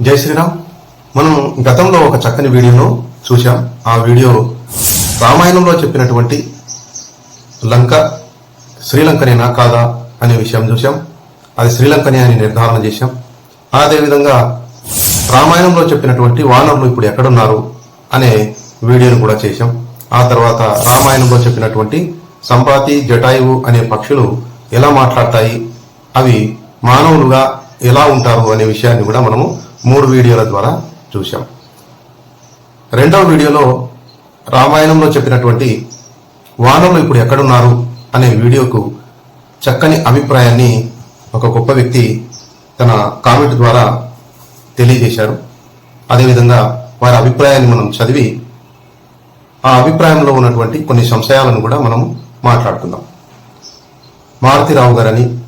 జై శ్రీరామ్. మనం గతంలో ఒక చక్కని వీడియోను చూశాం. ఆ వీడియో రామాయణంలో చెప్పినటువంటి లంక శ్రీలంకనేనా కాదా అనే విషయం చూశాం. అది శ్రీలంకనే అని నిర్ధారణ చేశాం. అదేవిధంగా రామాయణంలో చెప్పినటువంటి వానరులు ఇప్పుడు ఎక్కడున్నారు అనే వీడియోను కూడా చేశాం. ఆ తర్వాత రామాయణంలో చెప్పినటువంటి సంపాతి జటాయువు అనే పక్షులు ఎలా మాట్లాడతాయి అవి మానవులుగా ఎలా ఉంటారు అనే విషయాన్ని కూడా మనము మూడు వీడియోల ద్వారా చూశాం. రెండవ వీడియోలో రామాయణంలో చెప్పినటువంటి వానరులు ఇప్పుడు ఎక్కడున్నారు అనే వీడియోకు చక్కని అభిప్రాయాన్ని ఒక గొప్ప వ్యక్తి తన కామెంట్ ద్వారా తెలియజేశారు. అదేవిధంగా వారి అభిప్రాయాన్ని మనం చదివి ఆ అభిప్రాయంలో ఉన్నటువంటి కొన్ని సంశయాలను కూడా మనం మాట్లాడుకుందాం. మారుతిరావు గారని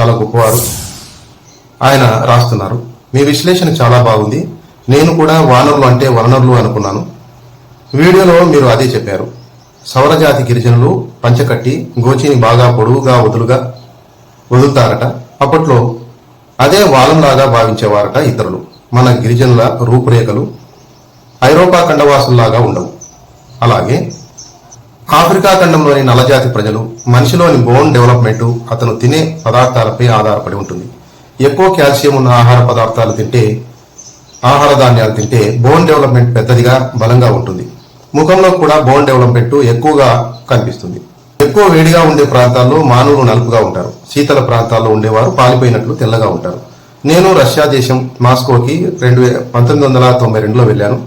చాలా గొప్పవారు. ఆయన రాస్తున్నారు. మీ విశ్లేషణ చాలా బాగుంది. నేను కూడా వానరులు అంటే వనరులు అనుకున్నాను. వీడియోలో మీరు అదే చెప్పారు. సౌరజాతి గిరిజనులు పంచకట్టి గోచిని బాగా పొడవుగా వదులుగా వదులుతారట. అప్పట్లో అదే వాలంలాగా భావించేవారట ఇతరులు. మన గిరిజనుల రూపురేఖలు ఐరోపా ఖండవాసుల్లాగా ఉండవు. అలాగే ఆఫ్రికా ఖండంలోని నల్లజాతి ప్రజలు మనిషిలోని బోన్ డెవలప్మెంట్ అతను తినే పదార్థాలపై ఆధారపడి ఉంటుంది. ఎక్కువ కాల్షియం ఉన్న ఆహార పదార్థాలు తింటే ఆహార ధాన్యాలు తింటే బోన్ డెవలప్మెంట్ పెద్దదిగా బలంగా ఉంటుంది. ముఖంలో కూడా బోన్ డెవలప్మెంట్ ఎక్కువగా కనిపిస్తుంది. ఎక్కువ వేడిగా ఉండే ప్రాంతాల్లో మానవులు నలుపుగా ఉంటారు. శీతల ప్రాంతాల్లో ఉండేవారు పాలిపోయినట్లు తెల్లగా ఉంటారు. నేను రష్యా దేశం మాస్కోకి రెండు వే- పంతొమ్మిది వందల తొంభై రెండులో వెళ్ళాను.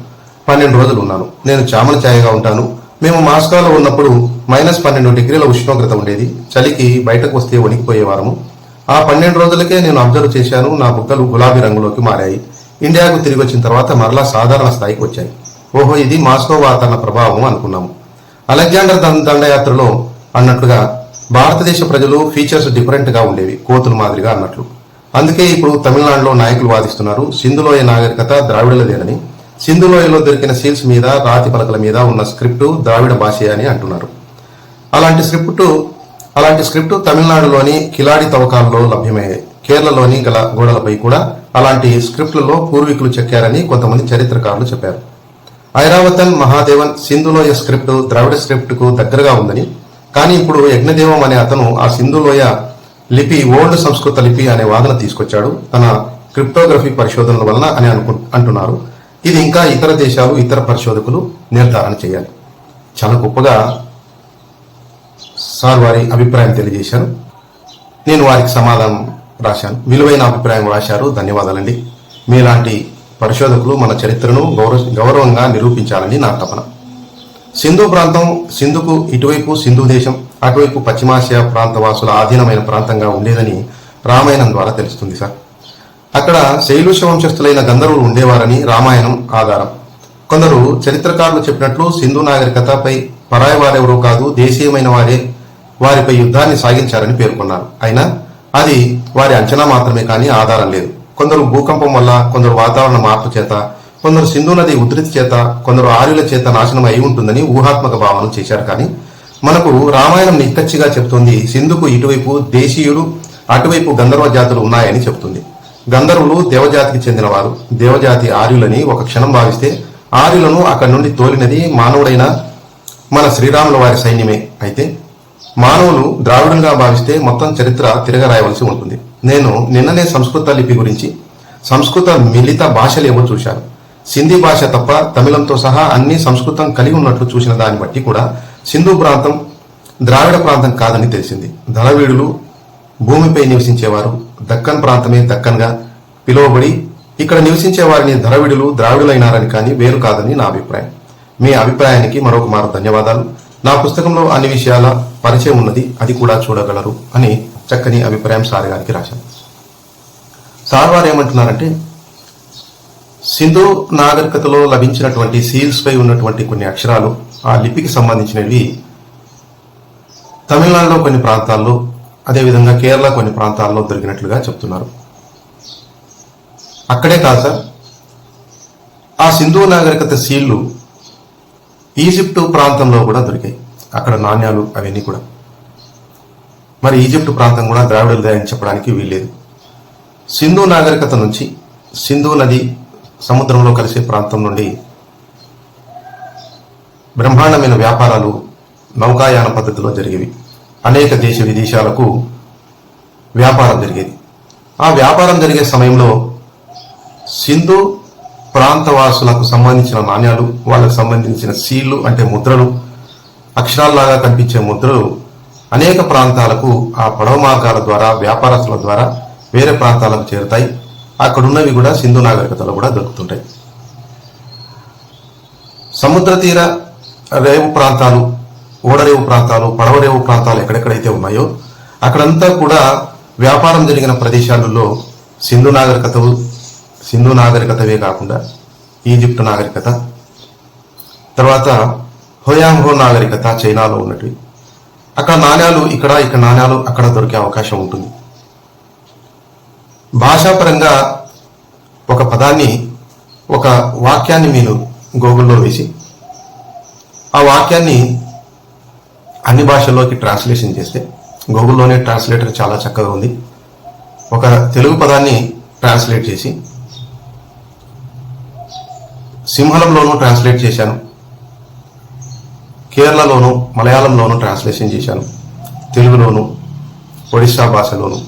పన్నెండు రోజులు ఉన్నాను. నేను చామల ఛాయగా ఉంటాను. మేము మాస్కోలో ఉన్నప్పుడు మైనస్ పన్నెండు డిగ్రీల ఉష్ణోగ్రత ఉండేది. చలికి బయటకు వస్తే వణికిపోయేవారము ఆ పన్నెండు రోజులకే నేను అబ్జర్వ్ చేశాను నా బుగ్గలు గులాబీ రంగులోకి మారాయి. ఇండియాకు తిరిగి వచ్చిన తర్వాత మరలా సాధారణ స్థాయికి వచ్చాయి. ఓహో ఇది మాస్కో వాతావరణ ప్రభావం అనుకున్నాము. అలెగ్జాండర్ దండయాత్రలో అన్నట్లుగా భారతదేశ ప్రజలు ఫీచర్స్ డిఫరెంట్గా ఉండేవి కోతుల మాదిరిగా అన్నట్లు. అందుకే ఇప్పుడు తమిళనాడులో నాయకులు వాదిస్తున్నారు సింధులోయ నాగరికత ద్రావిడలదేనని. సింధులోయలో దొరికిన సీల్స్ మీద రాతి పలకల మీద ఉన్న స్క్రిప్టు ద్రావిడ భాష అని అంటున్నారు. అలాంటి స్క్రిప్టు అలాంటి స్క్రిప్ట్ తమిళనాడులోని కిలాడి తవ్వకాల్లో లభ్యమయ్యాయి కేరళలోని గల గోడలపై కూడా అలాంటి స్క్రిప్ట్లలో పూర్వీకులు చెక్కారని కొంతమంది చరిత్రకారులు చెప్పారు. ఐరావతన్ మహాదేవన్ సింధులోయ స్క్రిప్ట్ ద్రావిడ స్క్రిప్ట్కు దగ్గరగా ఉందని కానీ ఇప్పుడు యజ్ఞదేవం అనే అతను ఆ సింధులోయ లిపి ఓల్డ్ సంస్కృత లిపి అనే వాదన తీసుకొచ్చాడు. తన క్రిప్టోగ్రఫీ పరిశోధనల వలన అని అనుకు అంటున్నారు. ఇది ఇంకా ఇతర దేశాలు ఇతర పరిశోధకులు నిర్ధారణ చేయాలి. చాలా గొప్పగా సార్ వారి అభిప్రాయం తెలియజేశారు. నేను వారికి సమాధానం రాశాను. విలువైన అభిప్రాయం రాశారు. ధన్యవాదాలండి. మీలాంటి పరిశోధకులు మన చరిత్రను గౌరవ గౌరవంగా నిరూపించాలని నా తపన. సింధు ప్రాంతం సింధుకు ఇటువైపు సింధు దేశం అటువైపు పశ్చిమాసియా ప్రాంత వాసుల ఆధీనమైన ప్రాంతంగా ఉండేదని రామాయణం ద్వారా తెలుస్తుంది సార్. అక్కడ శైలుష వంశస్థులైన గంధర్వులు ఉండేవారని రామాయణం ఆధారం. కొందరు చరిత్రకారులు చెప్పినట్లు సింధు నాగరికతపై పరాయి వారెవరూ కాదు దేశీయమైన వారే వారిపై యుద్ధాన్ని సాగించారని పేర్కొన్నారు. అయినా అది వారి అంచనా మాత్రమే కానీ ఆధారం లేదు. కొందరు భూకంపం వల్ల కొందరు వాతావరణ మార్పు చేత కొందరు సింధు నది ఉధృతి చేత కొందరు ఆర్యుల చేత నాశనం అయి ఉంటుందని ఊహాత్మక భావన చేశారు. కానీ మనకు రామాయణం నిక్కచ్చిగా చెప్తుంది సింధుకు ఇటువైపు దేశీయులు అటువైపు గంధర్వ జాతులు ఉన్నాయని చెప్తుంది. గంధర్వులు దేవజాతికి చెందినవారు. దేవజాతి ఆర్యులని ఒక క్షణం భావిస్తే ఆర్యులను అక్కడి నుండి తోలినది మానవుడైన మన శ్రీరాముల వారి సైన్యమే. అయితే మానవులు ద్రావిడంగా భావిస్తే మొత్తం చరిత్ర తిరగరాయవలసి ఉంటుంది. నేను నిన్ననే సంస్కృత లిపి గురించి సంస్కృత మిళిత ఏవో చూశాను. సింధీ భాష తప్ప తమిళంతో సహా అన్ని సంస్కృతం కలిగి ఉన్నట్లు చూసిన దాన్ని బట్టి కూడా సింధు ప్రాంతం ద్రావిడ ప్రాంతం కాదని తెలిసింది. ధనవీడులు భూమిపై నివసించేవారు దక్కన్ ప్రాంతమే దక్కన్గా పిలువబడి ఇక్కడ నివసించే వారిని ధరవిడులు ద్రావిడులైనారని కానీ వేరు కాదని నా అభిప్రాయం. మీ అభిప్రాయానికి మరొక మారు ధన్యవాదాలు. నా పుస్తకంలో అన్ని విషయాల పరిచయం ఉన్నది అది కూడా చూడగలరు అని చక్కని అభిప్రాయం సార్ గారికి రాశాను. సార్ వారు ఏమంటున్నారంటే సింధు నాగరికతలో లభించినటువంటి సీల్స్ పై ఉన్నటువంటి కొన్ని అక్షరాలు ఆ లిపికి సంబంధించినవి తమిళనాడులో కొన్ని ప్రాంతాల్లో అదేవిధంగా కేరళ కొన్ని ప్రాంతాల్లో దొరికినట్లుగా చెప్తున్నారు. అక్కడే కాదు సార్ ఆ సింధు నాగరికత సీళ్ళు ఈజిప్టు ప్రాంతంలో కూడా దొరికాయి. అక్కడ నాణ్యాలు అవన్నీ కూడా. మరి ఈజిప్టు ప్రాంతం కూడా ద్రావిడులదే అని చెప్పడానికి వీల్లేదు. సింధు నాగరికత నుంచి సింధు నది సముద్రంలో కలిసే ప్రాంతం నుండి బ్రహ్మాండమైన వ్యాపారాలు నౌకాయాన పద్ధతిలో జరిగేవి. అనేక దేశ విదేశాలకు వ్యాపారం జరిగేది. ఆ వ్యాపారం జరిగే సమయంలో సింధు ప్రాంతవాసులకు సంబంధించిన నాణ్యాలు వాళ్ళకు సంబంధించిన సీళ్ళు అంటే ముద్రలు అక్షరాల్లాగా కనిపించే ముద్రలు అనేక ప్రాంతాలకు ఆ పడవ మార్గాల ద్వారా వ్యాపారస్తుల ద్వారా వేరే ప్రాంతాలకు చేరుతాయి. అక్కడున్నవి కూడా సింధు నాగరికతలో కూడా దొరుకుతుంటాయి. సముద్ర తీర రేవు ప్రాంతాలు ఓడరేవు ప్రాంతాలు పడవరేవు ప్రాంతాలు ఎక్కడెక్కడైతే ఉన్నాయో అక్కడంతా కూడా వ్యాపారం జరిగిన ప్రదేశాలలో సింధు నాగరికతలు సింధు నాగరికతవే కాకుండా ఈజిప్ట్ నాగరికత తర్వాత హోయాంహో నాగరికత చైనాలో ఉన్నటివి. అక్కడ నాణ్యాలు ఇక్కడ ఇక్కడ నాణ్యాలు అక్కడ దొరికే అవకాశం ఉంటుంది. భాషాపరంగా ఒక పదాన్ని ఒక వాక్యాన్ని మీరు గూగుల్లో వేసి ఆ వాక్యాన్ని అన్ని భాషల్లోకి ట్రాన్స్లేషన్ చేస్తే గూగుల్లోనే ట్రాన్స్లేటర్ చాలా చక్కగా ఉంది. ఒక తెలుగు పదాన్ని ట్రాన్స్లేట్ చేసి సింహళంలోనూ ట్రాన్స్లేట్ చేశాను. కేరళలోను మలయాళంలోను ట్రాన్స్లేషన్ చేశాను. తెలుగులోను ఒడిశా భాషలోను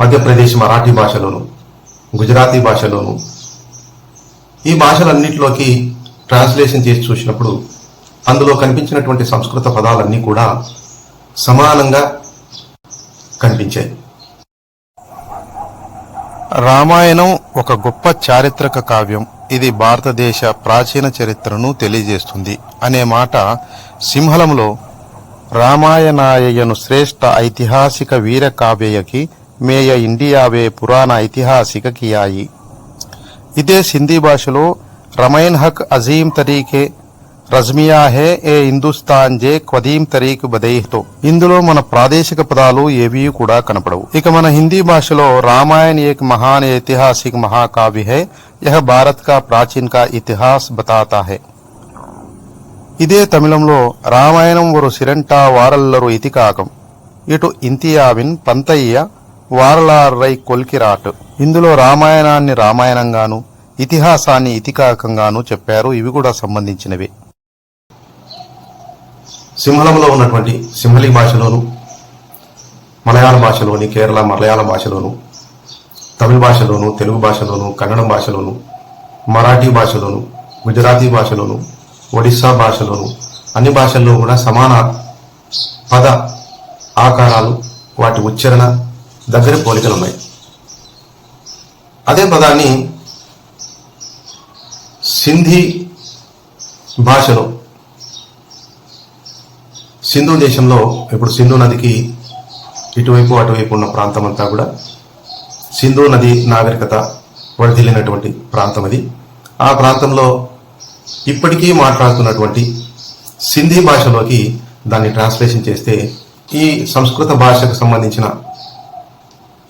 మధ్యప్రదేశ్ మరాఠీ భాషలోను గుజరాతీ భాషలోను. ఈ భాషలన్నింటిలోకి ట్రాన్స్లేషన్ చేసి చూసినప్పుడు అందులో కనిపించినటువంటి సంస్కృత పదాలన్నీ కూడా సమానంగా కనిపించాయి. రామాయణం ఒక గొప్ప చారిత్రక కావ్యం. ఇది భారతదేశ ప్రాచీన చరిత్రను తెలియజేస్తుంది. అనే మాట సింహళంలో రామాయణాయను శ్రేష్ఠ ఐతిహాసిక వీర కావ్యయకి మేయ ఇండియావే పురాణ ఐతిహాసిక కియాయి. ఇదే సింధీ భాషలో రమైన్ హక్ అజీం తరీకే రజ్మియా హే ఏ హిందుస్థాన్ జే క్వదీం తరీక్ బదేహ్తో. ఇందులో మన ప్రాదేశిక పదాలు ఏవీ కూడా కనపడవు. ఇక మన హిందీ భాషలో రామాయణ ఏక్ మహాన్ ఐతిహాసిక్ మహాకావ్య హే యహ భారత్ కా ప్రాచీన్ కా ఇతిహాస్ బతాతా హే. ఇదే తమిళంలో రామాయణం వరు సిరంటా వారల్లరు ఇతికాకం. ఇటు ఇంతియావిన్ పంతయ్య వారలారై కొల్కిరాట్. ఇందులో రామాయణాన్ని రామాయణంగాను ఇతిహాసాన్ని ఇతికాకంగాను చెప్పారు. ఇవి కూడా సంబంధించినవి. సింహళంలో ఉన్నటువంటి సింహళి భాషలోను మలయాళ భాషలోని కేరళ మలయాళ భాషలోను తమిళ భాషలోను తెలుగు భాషలోను కన్నడం భాషలోను మరాఠీ భాషలోను గుజరాతీ భాషలోను ఒడిస్సా భాషలోను అన్ని భాషల్లో కూడా సమాన పద ఆకారాలు వాటి ఉచ్చారణ దగ్గర పోలికలు ఉన్నాయి. అదే పదాన్ని సింధీ భాషలో సింధు దేశంలో ఇప్పుడు సింధు నదికి ఇటువైపు అటువైపు ఉన్న ప్రాంతం అంతా కూడా సింధు నది నాగరికత వర్ధిల్లినటువంటి ప్రాంతం అది. ఆ ప్రాంతంలో ఇప్పటికీ మాట్లాడుతున్నటువంటి సింధీ భాషలోకి దాన్ని ట్రాన్స్లేషన్ చేస్తే ఈ సంస్కృత భాషకు సంబంధించిన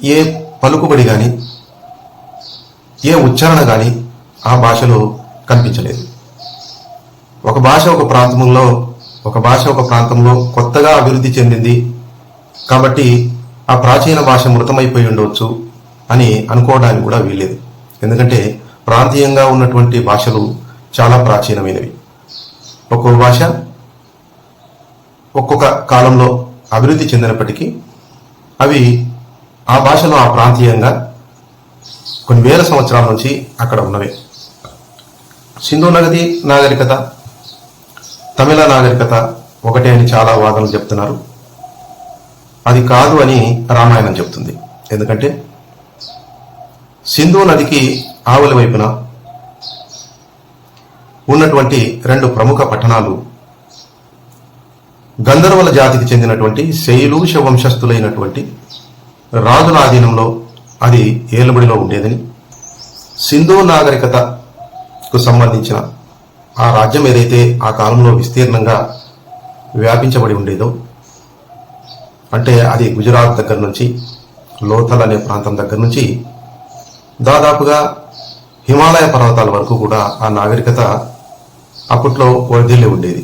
ఏ పలుకుబడి కానీ ఏ ఉచ్చారణ కానీ ఆ భాషలో కనిపించలేదు. ఒక భాష ఒక ప్రాంతంలో ఒక భాష ఒక ప్రాంతంలో కొత్తగా అభివృద్ధి చెందింది కాబట్టి ఆ ప్రాచీన భాష మృతమైపోయి ఉండవచ్చు అని అనుకోవడానికి కూడా వీల్లేదు. ఎందుకంటే ప్రాంతీయంగా ఉన్నటువంటి భాషలు చాలా ప్రాచీనమైనవి. ఒక్కొక్క భాష ఒక్కొక్క కాలంలో అభివృద్ధి చెందినప్పటికీ అవి ఆ భాషలో ఆ ప్రాంతీయంగా కొన్ని వేల సంవత్సరాల నుంచి అక్కడ ఉన్నవే. సింధు నగది నాగరికత తమిళ నాగరికత ఒకటే అని చాలా వాదనలు చెప్తున్నారు. అది కాదు అని రామాయణం చెప్తుంది. ఎందుకంటే సింధు నదికి ఆవుల వైపున ఉన్నటువంటి రెండు ప్రముఖ పట్టణాలు గంధర్వల జాతికి చెందినటువంటి శైలూష వంశస్థులైనటువంటి రాజుల ఆధీనంలో అది ఏలుబడిలో ఉండేదని సింధు నాగరికతకు సంబంధించిన ఆ రాజ్యం ఏదైతే ఆ కాలంలో విస్తీర్ణంగా వ్యాపించబడి ఉండేదో అంటే అది గుజరాత్ దగ్గర నుంచి లోథల్ అనే ప్రాంతం దగ్గర నుంచి దాదాపుగా హిమాలయ పర్వతాల వరకు కూడా ఆ నాగరికత అప్పట్లో వర్ధిల్లి ఉండేది.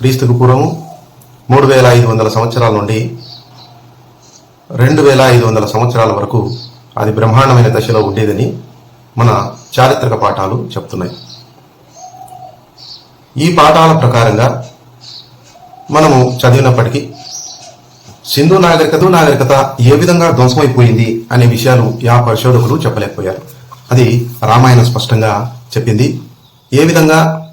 క్రీస్తుకు పూర్వము మూడు వేల ఐదు వందల సంవత్సరాల నుండి రెండు వేల ఐదు వందల సంవత్సరాల వరకు అది బ్రహ్మాండమైన దశలో ఉండేదని మన చారిత్రక పాఠాలు చెప్తున్నాయి. ఈ పాఠాల ప్రకారంగా మనము చదివినప్పటికీ సింధు నాగరికత నాగరికత ఏ విధంగా ధ్వంసమైపోయింది అనే విషయాలు యా పరిశోధకులు చెప్పలేకపోయారు. అది రామాయణం స్పష్టంగా చెప్పింది. ఏ విధంగా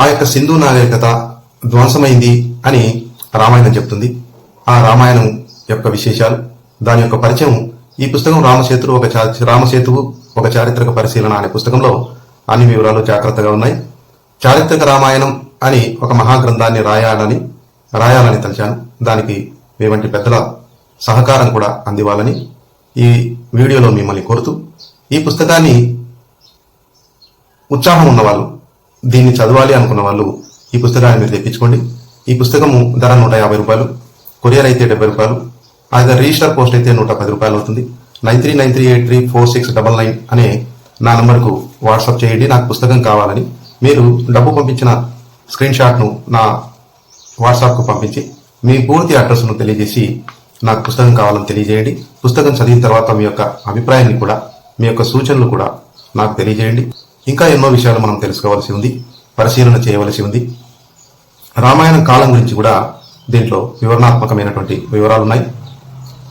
ఆ యొక్క సింధు నాగరికత ధ్వంసమైంది అని రామాయణం చెప్తుంది. ఆ రామాయణం యొక్క విశేషాలు దాని యొక్క పరిచయం ఈ పుస్తకం రామసేతు ఒక చా- రామసేతువు ఒక చారిత్రక పరిశీలన అనే పుస్తకంలో అన్ని వివరాలు జాగ్రత్తగా ఉన్నాయి. చారిత్రక రామాయణం అని ఒక మహాగ్రంథాన్ని రాయాలని రాయాలని తలిచాను. దానికి మీ వంటి పెద్దల సహకారం కూడా అందివ్వాలని ఈ వీడియోలో మిమ్మల్ని కోరుతూ ఈ పుస్తకాన్ని ఉత్సాహం ఉన్నవాళ్ళు దీన్ని చదవాలి అనుకున్న వాళ్ళు ఈ పుస్తకాన్ని మీరు తెప్పించుకోండి. ఈ పుస్తకము ధర నూట యాభై రూపాయలు కొరియర్ అయితే డెబ్బై రూపాయలు అదే రిజిస్టర్ పోస్ట్ అయితే నూట పది రూపాయలు అవుతుంది. Nine three nine three eight three four six double nine అనే నా నంబర్కు వాట్సాప్ చేయండి. నాకు పుస్తకం కావాలని మీరు డబ్బు పంపించిన స్క్రీన్ షాట్ను నా వాట్సాప్కు పంపించి మీ పూర్తి అడ్రస్ను తెలియజేసి నాకు పుస్తకం కావాలని తెలియజేయండి. పుస్తకం చదివిన తర్వాత మీ యొక్క అభిప్రాయాన్ని కూడా మీ యొక్క సూచనలు కూడా నాకు తెలియజేయండి. ఇంకా ఎన్నో విషయాలు మనం తెలుసుకోవాల్సి ఉంది పరిశీలన చేయవలసి ఉంది. రామాయణం కాలం గురించి కూడా దీంట్లో వివరణాత్మకమైనటువంటి వివరాలు ఉన్నాయి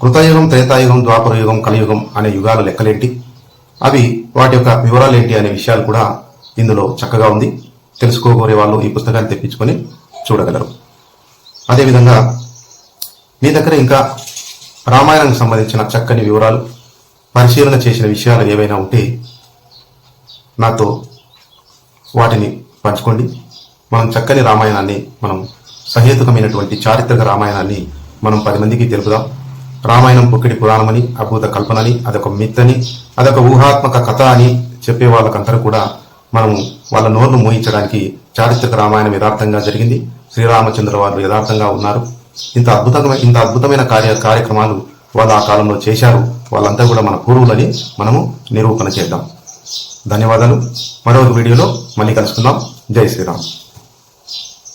కృతయుగం త్రేతాయుగం ద్వాపర యుగం కలియుగం అనే యుగాల లెక్కలేంటి? అవి వాటి యొక్క వివరాలు ఏంటి అనే విషయాలు కూడా ఇందులో చక్కగా ఉంది. తెలుసుకోగోరే వాళ్ళు ఈ పుస్తకాన్ని తెప్పించుకొని చూడగలరు. అదేవిధంగా మీ దగ్గర ఇంకా రామాయణానికి సంబంధించిన చక్కని వివరాలు పరిశీలన చేసిన విషయాలు ఏవైనా ఉంటే నాతో వాటిని పంచుకోండి. మనం చక్కని రామాయణాన్ని మనం సహేతుకమైనటువంటి చారిత్రక రామాయణాన్ని మనం పది మందికి తెలుపుదాం. రామాయణం పుక్కిడి పురాణమని అభూత కల్పనని అదొక మిత్తని అదొక ఊహాత్మక కథ అని చెప్పే వాళ్ళకందరూ కూడా మనము వాళ్ళ నోర్ను మోయించడానికి చారిత్రక రామాయణం యథార్థంగా జరిగింది. శ్రీరామచంద్ర వారు యథార్థంగా ఉన్నారు. ఇంత అద్భుతమైన ఇంత అద్భుతమైన కార్య కార్యక్రమాలు వాళ్ళు ఆ కాలంలో చేశారు. వాళ్ళంతా కూడా మన పూర్వులని మనము నిరూపణ చేద్దాం. ధన్యవాదాలు. మరొక వీడియోలో మళ్ళీ కలుసుకుందాం. జై శ్రీరామ్.